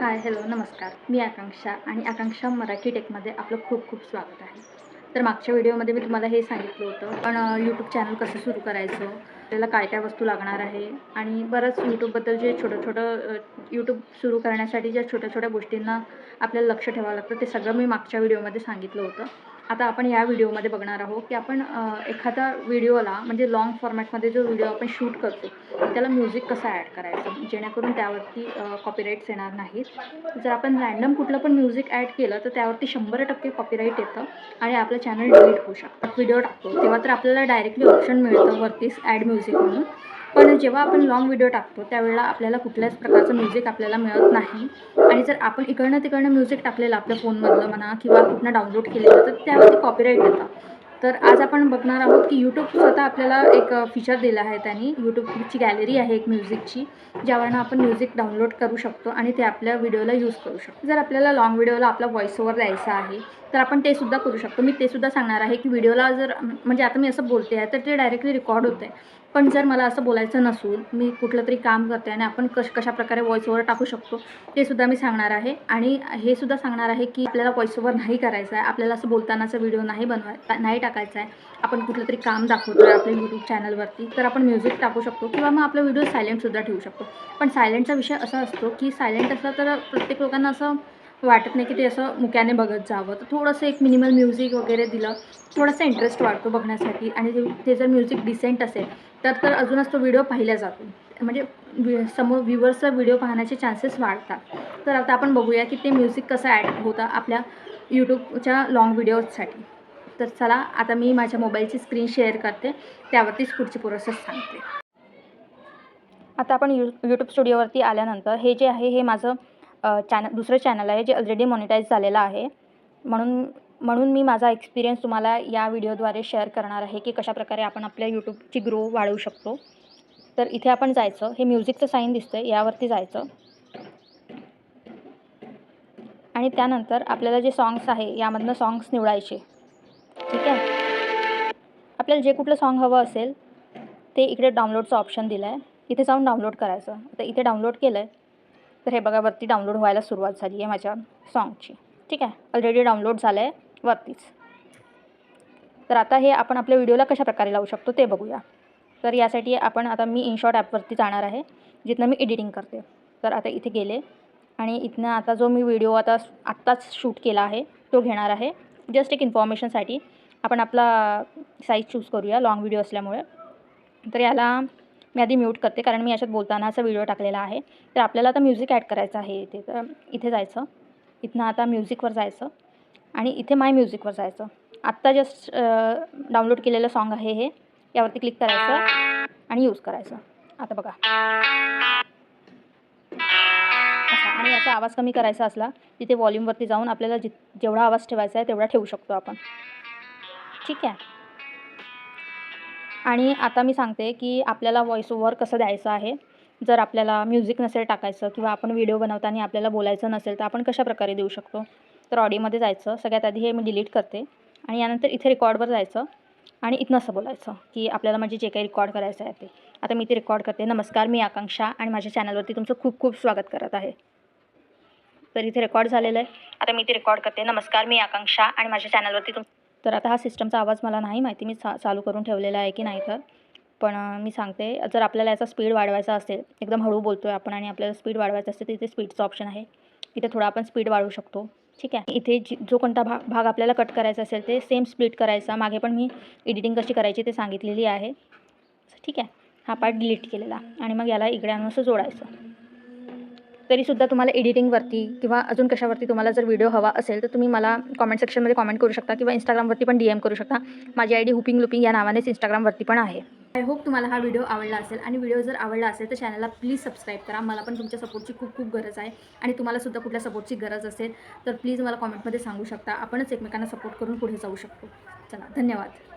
Hi hello नमस्कार. मी आकांक्षा आणि आकांक्षा मराठी टेकमध्ये आपलं खूप खूप स्वागत आहे. तर मागच्या व्हिडिओमध्ये मी तुम्हाला हे सांगितलं होतं पण यूट्यूब चॅनल कसं सुरू करायचं आपल्याला काय काय वस्तू लागणार आहे आणि बरंच यूट्यूबबद्दल जे छोटं छोटं यूट्यूब सुरू करण्यासाठी ज्या छोट्या छोट्या गोष्टींना आपल्याला लक्ष ठेवावं लागतं ते सगळं मी मागच्या व्हिडिओमध्ये सांगितलं होतं. आता आपण या व्हिडिओमध्ये बघणार आहोत की आपण एखादा व्हिडिओला म्हणजे लॉंग फॉर्मॅटमध्ये जो व्हिडिओ आपण शूट करतो त्याला म्युझिक कसं ॲड करायचं? जेणेकरून त्यावरती कॉपीराईट्स येणार नाहीत. जर आपण रॅन्डम कुठलं पण म्युझिक ॲड केलं तर त्यावरती शंभर टक्के कॉपीराईट येतं आणि आपलं चॅनल डिलीट होऊ शकतं. व्हिडिओ टाकतो. तेव्हा तर आपल्याला डायरेक्टली ऑप्शन मिळतं वरतीच ॲड म्युझिक म्हणून. पण जेव्हा आपण लॉंग व्हिडिओ टाकतो त्यावेळेला आपल्याला कुठल्याच प्रकारचं म्युझिक आपल्याला मिळत नाही. आणि जर आपण इकडनं तिकडनं म्युझिक टाकलेलं आपल्या फोनमधलं म्हणा किंवा कुठनं डाउनलोड केलेलं तर त्यावरती कॉपीराईट येतं. तर आज आपण बघणार आहोत की यूट्यूब स्वतः आपल्याला एक फीचर दिलं आहे त्यांनी. यूट्यूबची गॅलरी आहे एक म्युझिकची ज्यावरनं आपण म्युझिक डाउनलोड करू शकतो आणि ते आपल्या व्हिडिओला यूज करू शकतो. जर आपल्याला लॉंग व्हिडिओला आपला व्हॉइस ओव्हर द्यायचा आहे तर आपण ते सुद्धा करू शकतो. मी ते सुद्धा सांगणार आहे की व्हिडिओला जर म्हणजे आता मी असं बोलते आहे तर ते डायरेक्टली रेकॉर्ड होतं आहे पण जर मला असं बोलायचं नसून मी कुठलं तरी काम करते आणि आपण कश कशाप्रकारे व्हॉइस टाकू शकतो ते सुद्धा मी सांगणार आहे. आणि हे सुद्धा सांगणार आहे की आपल्याला व्हॉइस नाही करायचं आहे. आपल्याला असं बोलतानाचा व्हिडिओ नाही बनवाय नाही टाकायचा आहे. आपण कुठलं तरी काम दाखवतो आहे आपल्या यूट्यूब चॅनलवरती तर आपण म्युझिक टाकू शकतो किंवा मग आपला व्हिडिओ सायलेंटसुद्धा ठेवू शकतो. पण सायलेंटचा विषय असा असतो की सायलेंट असला तर प्रत्येक लोकांना असं वाटत नाही की ते असं मुक्याने बघत जावं. तर थोडंसं एक मिनिमल म्युझिक वगैरे दिलं. थोडासा इंटरेस्ट वाढतो बघण्यासाठी. आणि ते ते जर म्युझिक डिसेंट असेल तर तर अजूनच तो व्हिडिओ पाहिला जातो. म्हणजे वि समोर व्ह्युअर्सचा व्हिडिओ पाहण्याचे चान्सेस वाढतात. तर आता आपण बघूया की ते म्युझिक कसं ॲड होतं आपल्या यूट्यूबच्या लाँग व्हिडिओजसाठी तर चला आता मी माझ्या मोबाईलची स्क्रीन शेअर करते. त्यावरतीच पुढची प्रोसेस सांगते. आता आपण यू यूट्यूब स्टुडिओवरती आल्यानंतर हे जे आहे हे माझं चॅनल दुसरं चॅनल आहे जे ऑलरेडी मॉनिटाईज झालेलं आहे. म्हणून म्हणून मी माझा एक्सपिरियन्स तुम्हाला या व्हिडिओद्वारे शेअर करणार आहे की कशाप्रकारे आपण आपल्या यूट्यूबची ग्रो वाढवू शकतो. तर इथे आपण जायचं. हे म्युझिकचं साईन दिसतं आहे यावरती जायचं. आणि त्यानंतर आपल्याला जे सॉंग्स आहे यामधनं सॉंग्स निवडायचे. ठीक आहे? आपल्याला जे कुठलं सॉन्ग हवं असेल ते इकडे डाउनलोडचं ऑप्शन दिलं आहे इथे जाऊन डाउनलोड करायचं. आता इथे डाउनलोड केलं आहे तर हे बघा वरती डाउनलोड व्हायला सुरुवात झाली आहे माझ्या सॉन्गची ठीक आहे? ऑलरेडी डाउनलोड झालं आहे वरतीच. तर आता हे आपण आपल्या व्हिडिओला कशा प्रकारे लावू शकतो ते बघूया. तर यासाठी आपण आता मी इनशॉट ॲपवरती जाणार आहे जिथनं मी एडिटिंग करते. तर आता इथे गेले. आणि इथनं आता जो मी व्हिडिओ आता आत्ताच शूट केला आहे तो घेणार आहे. जस्ट एक इन्फॉर्मेशनसाठी आपण आपला साईज चूज करूया लाँग व्हिडिओ असल्यामुळे. तर याला मी आधी म्यूट करते कारण मी याच्यात बोलताना असा व्हिडिओ टाकलेला आहे. तर आपल्याला आता म्युझिक ॲड करायचं आहे इथे. तर इथे जायचं. इथनं आता म्युझिकवर जायचं. आणि इथे माय म्युझिकवर जायचं. आत्ता जस्ट डाउनलोड केलेलं सॉन्ग आहे हे. यावरती क्लिक करायचं आणि यूज करायचं. आता बघा. असा. आणि याचा आवाज कमी करायचा असला तिथे वॉल्यूमवरती जाऊन आपल्याला जि जेवढा आवाज ठेवायचा आहे तेवढा ठेवू शकतो आपण. ठीक आहे? आणि आता मी सांगते की आपल्याला व्हॉइस ओव्हर कसं द्यायचं आहे. जर आपल्याला म्युझिक नसेल टाकायचं किंवा आपण व्हिडिओ बनवताना आपल्याला बोलायचं नसेल तर आपण कशा प्रकारे देऊ शकतो? तर ऑडिओमध्ये जायचं. सगळ्यात आधी हे मी डिलीट करते. आणि यानंतर इथे रेकॉर्डवर जायचं. आणि इथनं असं बोलायचं की आपल्याला म्हणजे जे काही रेकॉर्ड करायचं आहे ते. आता मी ते रेकॉर्ड करते. नमस्कार मी आकांक्षा आणि माझ्या चॅनलवरती तुमचं खूप खूप स्वागत करत आहे. तर इथे रेकॉर्ड झालेलं आहे. आता मी ते रेकॉर्ड करते. नमस्कार मी आकांक्षा आणि माझ्या चॅनलवरती तुम तर आता हा सिस्टमचा आवाज मला नाही माहिती मी चा चालू करून ठेवलेला आहे की नाही तर. पण मी सांगते जर आपल्याला याचा स्पीड वाढवायचा असेल एकदम हळू बोलतो आहे आपण आणि आपल्याला स्पीड वाढवायचं असेल तर इथे स्पीडचं ऑप्शन आहे. इथे थोडा आपण स्पीड वाढवू शकतो. ठीक आहे? इथे जी जो कोणता भाग भाग आपल्याला कट करायचा असेल ते सेम स्प्लिट करायचा. मागे पण मी एडिटिंग कशी करायची ते सांगितलेली आहे. ठीक आहे? हा पार्ट डिलीट केलेला. आणि मग याला इकडे आणून असं जोडायचं. तरीसुद्धा तुम्हाला एडिटिंगवरती किंवा अजून कशावरती तुम्हाला जर व्हिडिओ हवा असेल तर तुम्ही मला कॉमेंट सेक्शनमध्ये कॉमेंट करू शकता किंवा इंस्टाग्रामवरती पण डी एम करू शकता. माझी आय डी हुपिंग लुपिंग या नावानेच इंस्टाग्रामवरती पण आहे. आय होप तुम्हाला हा व्हिडिओ आवडला असेल आणि व्हिडिओ जर आवडला असेल तर चॅनलला प्लीज सबस्क्राईब करा. मला पण तुमच्या सपोर्टची खूप खूप गरज आहे आणि तुम्हालासुद्धा कुठल्या सपोर्टची गरज असेल तर प्लीज मला कॉमेंटमध्ये सांगू शकता. आपणच एकमेकांना सपोर्ट करून पुढे जाऊ शकतो. चला धन्यवाद.